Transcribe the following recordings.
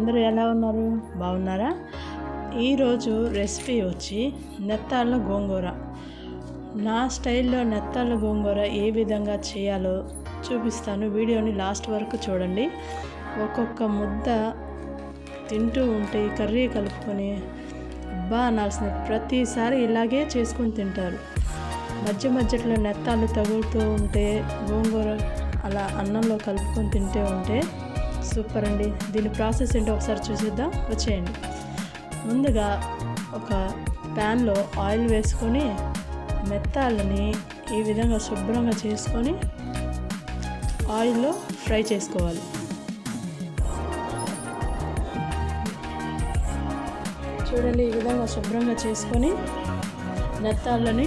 అందరూ ఎలా ఉన్నారు? బాగున్నారా? ఈరోజు రెసిపీ వచ్చి నెత్తాళ్ళ గోంగూర. నా స్టైల్లో నెత్తాళ్ళ గోంగూర ఏ విధంగా చేయాలో చూపిస్తాను. వీడియోని లాస్ట్ వరకు చూడండి. ఒక్కొక్క ముద్ద తింటూ ఉంటే కర్రీ కలుపుకొని అబ్బా అనాల్సిన ప్రతిసారి ఇలాగే చేసుకొని తింటారు. మధ్య మధ్యలో నెత్తాలు తగులుతూ ఉంటే గోంగూర అలా అన్నంలో కలుపుకొని తింటే ఉంటే సూపర్ అండి. దీని ప్రాసెస్ ఏంటో ఒకసారి చూసేద్దాం. వచ్చేయండి. ముందుగా ఒక ప్యాన్లో ఆయిల్ వేసుకొని మెత్తాలని ఈ విధంగా శుభ్రంగా చేసుకొని ఆయిల్లో ఫ్రై చేసుకోవాలి. చూడండి ఈ విధంగా శుభ్రంగా చేసుకొని మెత్తాలని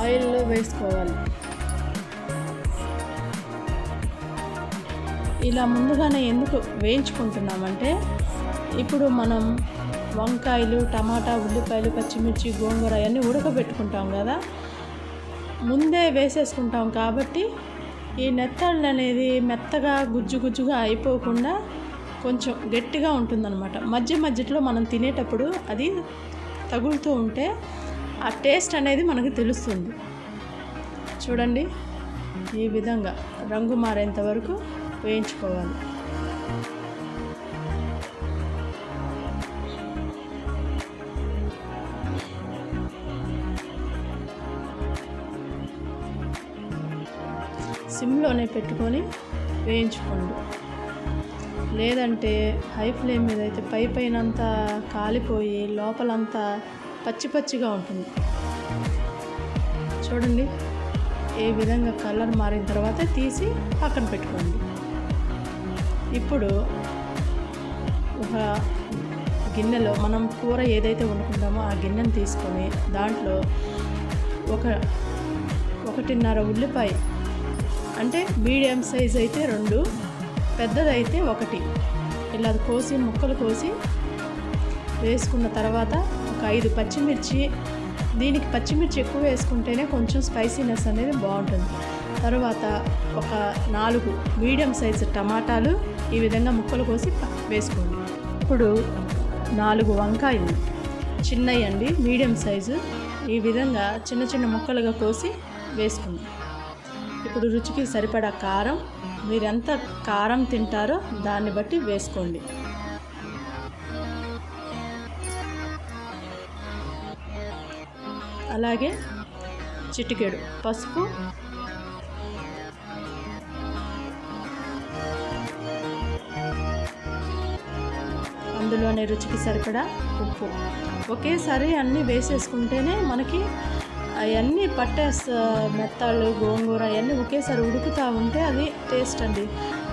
ఆయిల్లో వేసుకోవాలి. ఇలా ముందుగానే ఎందుకు వేయించుకుంటున్నామంటే ఇప్పుడు మనం వంకాయలు టమాటా ఉల్లిపాయలు పచ్చిమిర్చి గోంగూర అవన్నీ ఉడకబెట్టుకుంటాం కదా. ముందే వేసేసుకుంటాం కాబట్టి ఈ నెత్తళ్ళు అనేది మెత్తగా గుజ్జు గుజ్జుగా అయిపోకుండా కొంచెం గట్టిగా ఉంటుందన్నమాట. మధ్య మధ్యలో మనం తినేటప్పుడు అది తగులుతూ ఉంటే ఆ టేస్ట్ అనేది మనకు తెలుస్తుంది. చూడండి ఈ విధంగా రంగు మారేంత వరకు వేయించుకోవాలి. సిమ్లోనే పెట్టుకొని వేయించుకోండి. లేదంటే హై ఫ్లేమ్ మీద అయితే పై పైనంతా కాలిపోయి లోపలంతా పచ్చి పచ్చిగా ఉంటుంది. చూడండి ఏ విధంగా కలర్ మారిన తర్వాత తీసి పక్కన పెట్టుకోండి. ఇప్పుడు ఒక గిన్నెలో మనం కూర ఏదైతే వండుకుంటామో ఆ గిన్నెను తీసుకొని దాంట్లో ఒక ఒకటిన్నర ఉల్లిపాయ అంటే మీడియం సైజ్ అయితే రెండు పెద్దదైతే ఒకటి. ఇలా కోసి ముక్కలు కోసి వేసుకున్న తర్వాత ఒక ఐదు పచ్చిమిర్చి దీనికి పచ్చిమిర్చి ఎక్కువ వేసుకుంటేనే కొంచెం స్పైసీనెస్ అనేది బాగుంటుంది. తర్వాత ఒక నాలుగు మీడియం సైజు టమాటాలు ఈ విధంగా ముక్కలు కోసి వేసుకోండి. ఇప్పుడు నాలుగు వంకాయలు చిన్నవి అండి మీడియం సైజు. ఈ విధంగా చిన్న చిన్న ముక్కలుగా కోసి వేసుకుందాం. ఇప్పుడు రుచికి సరిపడా కారం మీరు ఎంత కారం తింటారో దాన్ని బట్టి వేసుకోండి. అలాగే చిటికెడు పసుపు అందులోనే రుచికి సరిపడా ఉప్పు. ఒకేసారి అన్నీ వేసేసుకుంటేనే మనకి అవన్నీ పట్టేస్తా మెత్తాళ్ళు గోంగూర అవన్నీ ఒకేసారి ఉడుకుతూ ఉంటే అది టేస్ట్ అండి.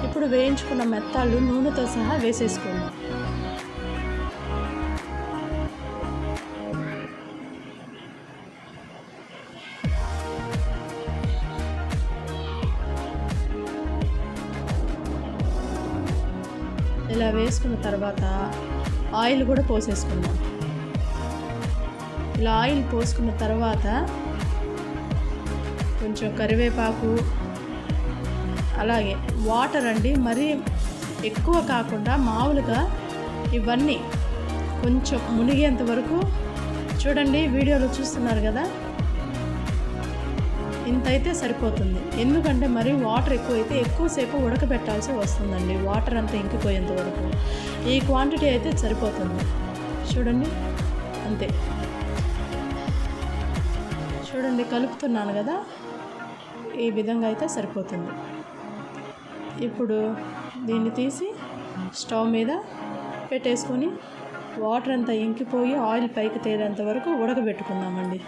ఇప్పుడు వేయించుకున్న మెత్తాళ్ళు నూనెతో సహా వేసేసుకోండి. ఇలా వేసుకున్న తర్వాత ఆయిల్ కూడా పోసేసుకుందాం. ఇలా ఆయిల్ పోసుకున్న తర్వాత కొంచెం కరివేపాకు అలాగే వాటర్ అండి మరీ ఎక్కువ కాకుండా మామూలుగా ఇవన్నీ కొంచెం మునిగేంత వరకు చూడండి వీడియోలో చూస్తున్నారు కదా? ఇంత అయితే సరిపోతుంది. ఎందుకంటే మరి వాటర్ ఎక్కువైతే ఎక్కువసేపు ఉడకబెట్టాల్సి వస్తుందండి వాటర్ అంతా ఇంకిపోయేంత వరకు. ఈ క్వాంటిటీ అయితే సరిపోతుంది. చూడండి. అంతే. చూడండి కలుపుతున్నాను కదా. ఈ విధంగా అయితే సరిపోతుంది. ఇప్పుడు దీన్ని తీసి స్టవ్ మీద పెట్టేసుకొని వాటర్ అంతా ఇంకిపోయి ఆయిల్ పైకి తేలేంత వరకు ఉడకబెట్టుకుందామండి.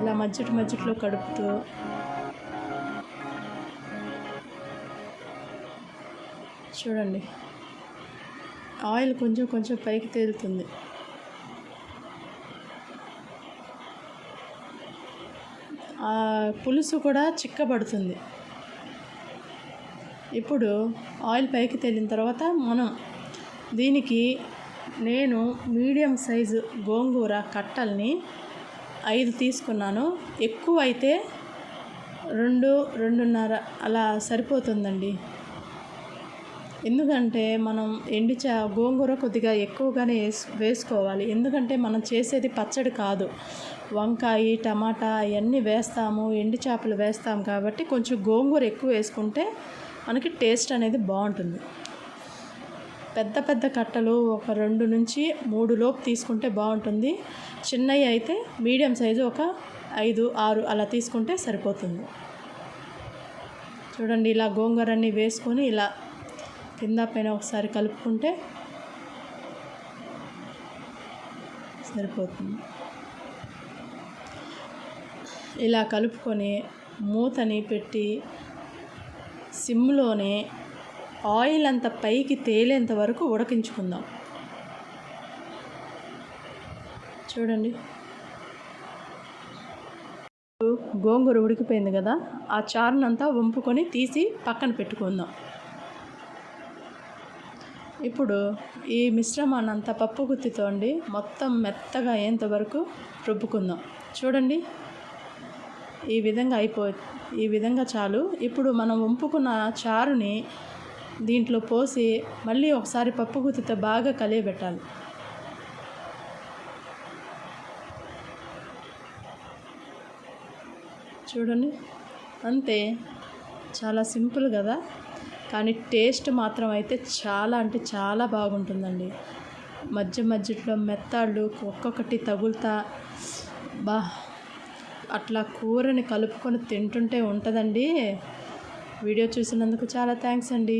ఇలా మధ్యటి మధ్యలో కడుపుతూ చూడండి. ఆయిల్ కొంచెం కొంచెం పైకి తేలుతుంది. పులుసు కూడా చిక్కబడుతుంది. ఇప్పుడు ఆయిల్ పైకి తేలిన తర్వాత మనం దీనికి నేను మీడియం సైజు గోంగూర కట్టల్ని ఐదు తీసుకున్నాను. ఎక్కువ అయితే రెండు రెండున్నర అలా సరిపోతుందండి. ఎందుకంటే మనం ఎండు చా గోంగూర కొద్దిగా ఎక్కువగానే వేస్ వేసుకోవాలి. ఎందుకంటే మనం చేసేది పచ్చడి కాదు. వంకాయ టమాటా అవన్నీ వేస్తాము ఎండు చేపలు వేస్తాం కాబట్టి కొంచెం గోంగూర ఎక్కువ వేసుకుంటే మనకి టేస్ట్ అనేది బాగుంటుంది. పెద్ద పెద్ద కట్టలు ఒక రెండు నుంచి మూడు లోపు తీసుకుంటే బాగుంటుంది. చిన్నవి అయితే మీడియం సైజు ఒక ఐదు ఆరు అలా తీసుకుంటే సరిపోతుంది. చూడండి ఇలా గోంగూరన్నీ వేసుకొని ఇలా కింద పైన ఒకసారి కలుపుకుంటే సరిపోతుంది. ఇలా కలుపుకొని మూతని పెట్టి సిమ్లోనే ఆయిల్ అంత పైకి తేలేంత వరకు ఉడకించుకుందాం. చూడండి. గోంగూర ఉడికిపోయింది కదా ఆ చారునంతా వంపుకొని తీసి పక్కన పెట్టుకుందాం. ఇప్పుడు ఈ మిశ్రమాన్ని అంతా పప్పు గుత్తితో అండి మొత్తం మెత్తగా అయ్యేంత వరకు రుబ్బుకుందాం. చూడండి. ఈ విధంగా అయిపో ఈ విధంగా చాలు. ఇప్పుడు మనం వంపుకున్న చారుని దీంట్లో పోసి మళ్ళీ ఒకసారి పప్పు గుత్తితో బాగా కలియబెట్టాలి చూడండి. అంతే. చాలా సింపుల్ కదా? కానీ టేస్ట్ మాత్రం అయితే చాలా అంటే చాలా బాగుంటుందండి. మధ్య మధ్యలో మెత్తాళ్ళు ఒక్కొక్కటి తగులుతా బా అట్లా కూరని కలుపుకొని తింటుంటే ఉంటుందండి. వీడియో చూసినందుకు చాలా థ్యాంక్స్ అండి.